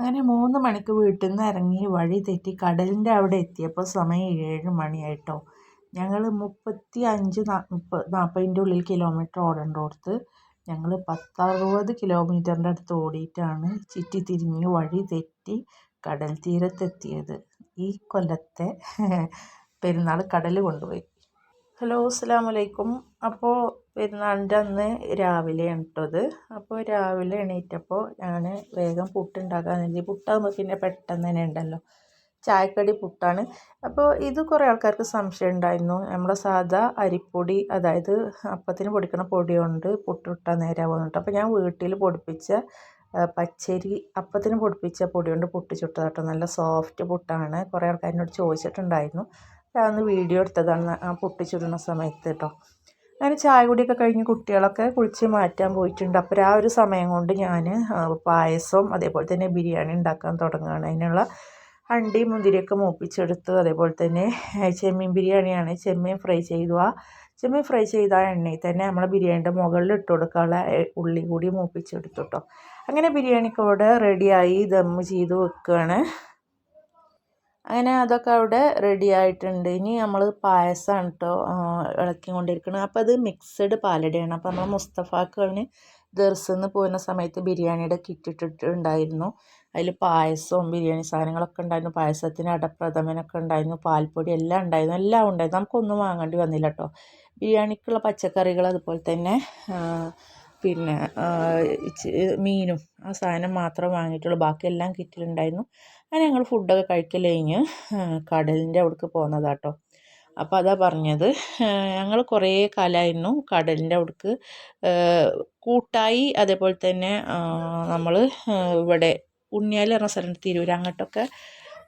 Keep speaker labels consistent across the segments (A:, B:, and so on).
A: അങ്ങനെ മൂന്ന് മണിക്ക് വീട്ടിൽ നിന്ന് ഇറങ്ങി വഴി തെറ്റി കടലിന്റെ അവിടെ എത്തിയപ്പോൾ സമയം ഏഴ് മണിയായിട്ടോ. ഞങ്ങൾ മുപ്പത്തി അഞ്ച് നാൽപ്പതിന്റെ ഉള്ളിൽ കിലോമീറ്റർ ഓടേണ്ടടുത്ത് ഞങ്ങൾ പത്തറുപത് കിലോമീറ്ററിന്റെ അടുത്ത് ഓടിയിട്ടാണ് ചുറ്റി തിരിഞ്ഞ് വഴി തെറ്റി കടൽ തീരത്തെത്തിയത്. ഈ കൊല്ലത്തെ പെരുന്നാൾ കടൽ കൊണ്ടുപോയി. ഹലോ അസ്സാം വലൈക്കും അപ്പോൾ പെരുന്നാളിന്റെ അന്ന് രാവിലെയാണ് കേട്ടോ അപ്പോൾ രാവിലെ എണീറ്റപ്പോൾ ഞാൻ വേഗം പുട്ടുണ്ടാക്കാൻ വേണ്ടി പുട്ടാകുമ്പോൾ പിന്നെ പെട്ടെന്ന് തന്നെ ഉണ്ടല്ലോ. ചായക്കടി പുട്ടാണ്. അപ്പോൾ ഇത് കുറേ ആൾക്കാർക്ക് സംശയം ഉണ്ടായിരുന്നു. നമ്മുടെ സാധാ അരിപ്പൊടി അതായത് അപ്പത്തിന് പൊടിക്കണ പൊടി കൊണ്ട് പുട്ടിട്ടാൽ നേരാവുന്നുണ്ട് അപ്പോൾ ഞാൻ വീട്ടിൽ പൊടിപ്പിച്ച പച്ചരി അപ്പത്തിന് പൊടിപ്പിച്ച പൊടി കൊണ്ട് പുട്ട് ചുട്ടതാട്ടോ നല്ല സോഫ്റ്റ് പുട്ടാണ്. കുറേ ആൾക്കാരിനോട് ചോദിച്ചിട്ടുണ്ടായിരുന്നു. അന്ന് വീഡിയോ എടുത്തതാണ് ആ പുട്ടി ചുടുന്ന സമയത്ത് കേട്ടോ അങ്ങനെ ചായ കുടിയൊക്കെ കഴിഞ്ഞ് കുട്ടികളൊക്കെ കുളിച്ച് മാറ്റാൻ പോയിട്ടുണ്ട്. അപ്പോൾ ആ ഒരു സമയം കൊണ്ട് ഞാൻ പായസം അതേപോലെ തന്നെ ബിരിയാണി ഉണ്ടാക്കാൻ തുടങ്ങുകയാണ്. അതിനുള്ള അണ്ടി മുന്തിരിയൊക്കെ മൂപ്പിച്ചെടുത്ത് അതേപോലെ തന്നെ ചെമ്മീൻ ബിരിയാണിയാണ് ചെമ്മീൻ ഫ്രൈ ചെയ്തു. ആ ചെമ്മീൻ ഫ്രൈ ചെയ്ത എണ്ണയിൽ തന്നെ നമ്മൾ ബിരിയാണിന്റെ മുകളിൽ ഇട്ട് കൊടുക്കാനുള്ള ഉള്ളി കൂടി മൂപ്പിച്ചെടുത്തു കേട്ടോ അങ്ങനെ ബിരിയാണിക്കോട് റെഡിയായി ദമ്മ് ചെയ്ത് വെക്കുകയാണ്. അങ്ങനെ അതൊക്കെ അവിടെ റെഡി ആയിട്ടുണ്ട്. ഇനി നമ്മൾ പായസമാണ് കേട്ടോ ഇളക്കിക്കൊണ്ടിരിക്കുന്നത് അപ്പോൾ അത് മിക്സഡ് പാലടയാണ്. അപ്പോൾ നമ്മൾ മുസ്തഫാക്കളിന് ദർസിന്ന് പോകുന്ന സമയത്ത് ബിരിയാണിയുടെ കിറ്റ് ഇട്ടിട്ടുണ്ടായിരുന്നു. അതിൽ പായസവും ബിരിയാണി സാധനങ്ങളൊക്കെ ഉണ്ടായിരുന്നു. പായസത്തിന് അടപ്രഥമനൊക്കെ ഉണ്ടായിരുന്നു. പാൽപ്പൊടി എല്ലാം ഉണ്ടായിരുന്നു. എല്ലാം ഉണ്ടായിരുന്നു. നമുക്കൊന്നും വാങ്ങേണ്ടി വന്നില്ല കേട്ടോ ബിരിയാണിക്കുള്ള പച്ചക്കറികൾ അതുപോലെ തന്നെ പിന്നെ മീനും ആ സാധനം മാത്രം വാങ്ങിയിട്ടുള്ളൂ. ബാക്കിയെല്ലാം കിറ്റിലുണ്ടായിരുന്നു. അങ്ങനെ ഞങ്ങൾ ഫുഡൊക്കെ കഴിക്കൽ കഴിഞ്ഞ് കടലിന്റെ അവിടേക്ക് പോകുന്നതാട്ടോ അപ്പോൾ അതാ പറഞ്ഞത്. ഞങ്ങൾ കുറേ കാലമായിരുന്നു കടലിന്റെ അവിടേക്ക്. കൂട്ടായി അതേപോലെ തന്നെ നമ്മൾ ഇവിടെ ഉണ്ണിയാൽ പറഞ്ഞ സ്ഥലം തിരൂർ അങ്ങോട്ടൊക്കെ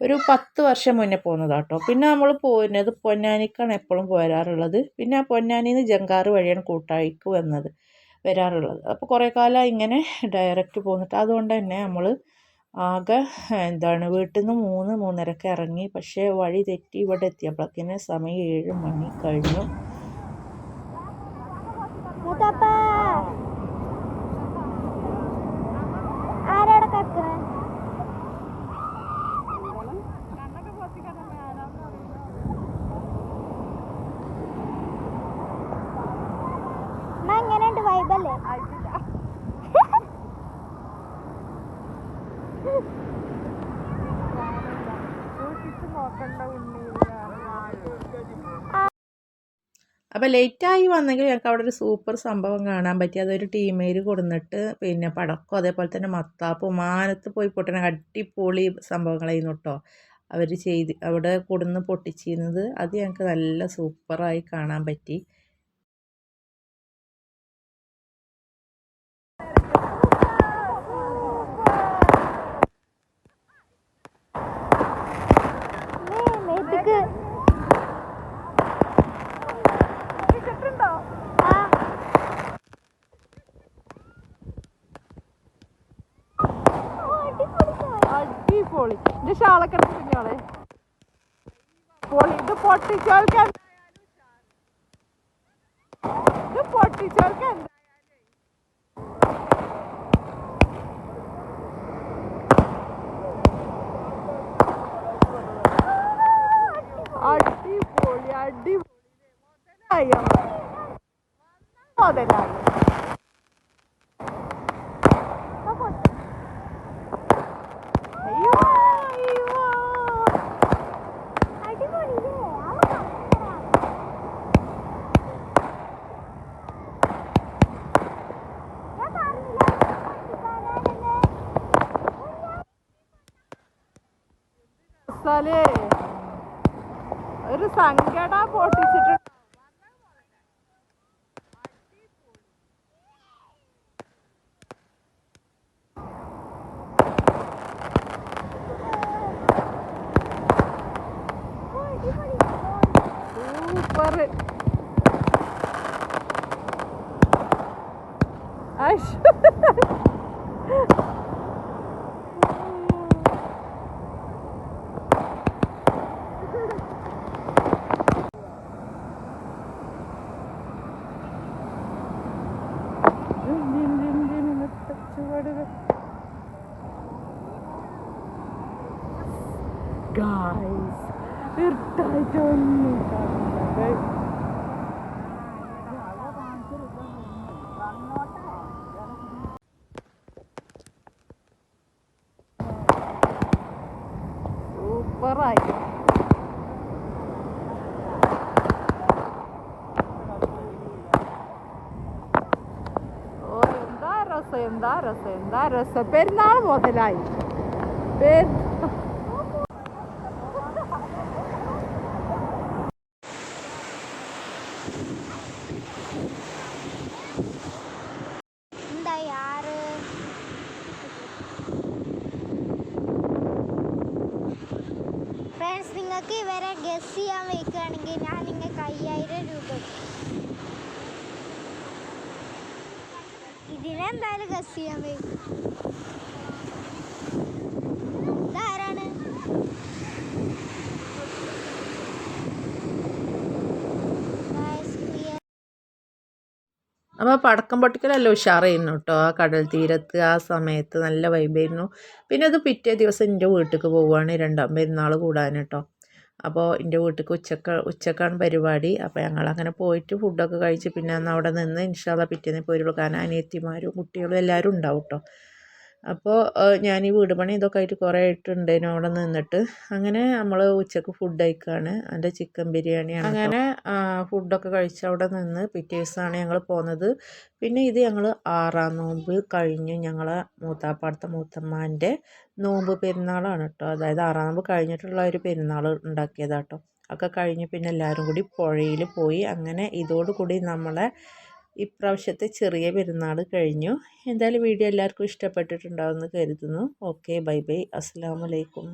A: ഒരു പത്ത് വർഷം മുന്നേ പോകുന്നതാട്ടോ പിന്നെ നമ്മൾ പോരുന്നത് പൊന്നാനിക്കാണ് എപ്പോഴും പോരാറുള്ളത്. പിന്നെ ആ പൊന്നാനിയിൽ നിന്ന് ജങ്കാറ് വഴിയാണ് കൂട്ടായിക്ക് വന്നത്. വരാറുള്ളത്. അപ്പോൾ കുറേ കാലം ഇങ്ങനെ ഡയറക്റ്റ് പോന്നിട്ട് അതുകൊണ്ട് തന്നെ നമ്മൾ ആകെ എന്താണ് വീട്ടിൽ നിന്ന് മൂന്ന് മൂന്നരക്ക് ഇറങ്ങി പക്ഷേ വഴി തെറ്റി ഇവിടെ എത്തിയപ്പോഴേക്കിന് സമയം ഏഴ് മണി കഴിഞ്ഞു.
B: എങ്ങനെയുണ്ട് വൈബല്ലേ
A: അപ്പോൾ ലേറ്റായി വന്നെങ്കിൽ ഞങ്ങൾക്ക് അവിടെ ഒരു സൂപ്പർ സംഭവം കാണാൻ പറ്റി. അതൊരു ടീമേര് കൊടുന്നിട്ട് പിന്നെ പടക്കം അതേപോലെ തന്നെ മത്താപ്പ് മാനത്ത് പോയി പൊട്ടണ അടിപൊളി സംഭവങ്ങളായിരുന്നു കേട്ടോ അവർ ചെയ്ത് അവിടെ കൊടുന്ന് പൊട്ടിച്ചിരുന്നത്. അത് ഞങ്ങൾക്ക് നല്ല സൂപ്പറായി കാണാൻ പറ്റി.
C: പൊളി. ഇത് ഷാളൊക്കെ കുഞ്ഞോളെ പൊളി. ഇത് പൊട്ടിച്ചോൽക്ക് ഇത് പൊട്ടിച്ചോൽക്ക് എന്താ? അടിപൊളി അടിപൊളി. മുതലായി. സ്ഥലേ ഒരു സങ്കട പൊട്ടിച്ചിട്ടുണ്ട് തീർച്ചയായിട്ടൊന്നും കാണുന്നില്ല സൂപ്പറായി ഓ എന്താ രസം എന്താ രസം എന്താ രസം പെരുന്നാൾ മുതലായി
B: നിങ്ങൾക്ക് ഇവരെ ഗസ് ചെയ്യാൻ വയ്ക്കുകയാണെങ്കിൽ ഞാൻ നിങ്ങൾക്ക് അയ്യായിരം രൂപ. ഇതിനെന്തായാലും ഗസ് ചെയ്യാൻ വയ്ക്കും ഇതാരാണ്.
A: അപ്പോൾ പടക്കം പൊട്ടിക്കലല്ല ഉഷാറായിരുന്നു കേട്ടോ ആ കടൽ തീരത്ത് ആ സമയത്ത് നല്ല വൈബായിരുന്നു പിന്നെ അത് പിറ്റേ ദിവസം എന്റെ വീട്ടിലേക്ക് പോവുകയാണ് രണ്ടാം പെരുന്നാൾ കൂടാൻ കേട്ടോ അപ്പോൾ എന്റെ വീട്ടിലേക്ക് ഉച്ചക്ക ഉച്ചക്കാണ് പരിപാടി. അപ്പോൾ ഞങ്ങളങ്ങനെ പോയിട്ട് ഫുഡൊക്കെ കഴിച്ച് പിന്നെ അന്ന് അവിടെ നിന്ന് ഇൻഷാല്ല പിറ്റേന്ന് പോരുള്ളൂ. കാരണം അനിയത്തിമാരും കുട്ടികളും എല്ലാവരും ഉണ്ടാവും കേട്ടോ അപ്പോൾ ഞാൻ ഈ വീട് പണി ഇതൊക്കെ ആയിട്ട് കുറേ ആയിട്ടുണ്ടേനു അവിടെ നിന്നിട്ട്. അങ്ങനെ നമ്മൾ ഉച്ചയ്ക്ക് ഫുഡ് കഴിക്കുകയാണ് എന്റെ ചിക്കൻ ബിരിയാണി അങ്ങനെ ഫുഡൊക്കെ കഴിച്ച് അവിടെ നിന്ന് പിറ്റേ ദിവസമാണ് ഞങ്ങൾ പോകുന്നത് പിന്നെ ഇത് ഞങ്ങൾ ആറാം നോമ്പ് കഴിഞ്ഞ് ഞങ്ങളെ മൂത്താപ്പാടത്തെ മൂത്തമ്മാന്റെ നോമ്പ് പെരുന്നാളാണ് കേട്ടോ. അതായത് ആറാം നോമ്പ് കഴിഞ്ഞിട്ടുള്ള ഒരു പെരുന്നാൾ ഉണ്ടാക്കിയതാട്ടോ ഒക്കെ കഴിഞ്ഞ് പിന്നെ എല്ലാവരും കൂടി പുഴയിൽ പോയി. അങ്ങനെ ഇതോടുകൂടി നമ്മളെ ഇപ്രാവശ്യത്തെ ചെറിയ പെരുന്നാൾ കഴിഞ്ഞു. എന്തായാലും വീഡിയോ എല്ലാവർക്കും ഇഷ്ടപ്പെട്ടിട്ടുണ്ടാവുമെന്ന് കരുതുന്നു. Okay bye bye. അസ്സാം വലൈക്കും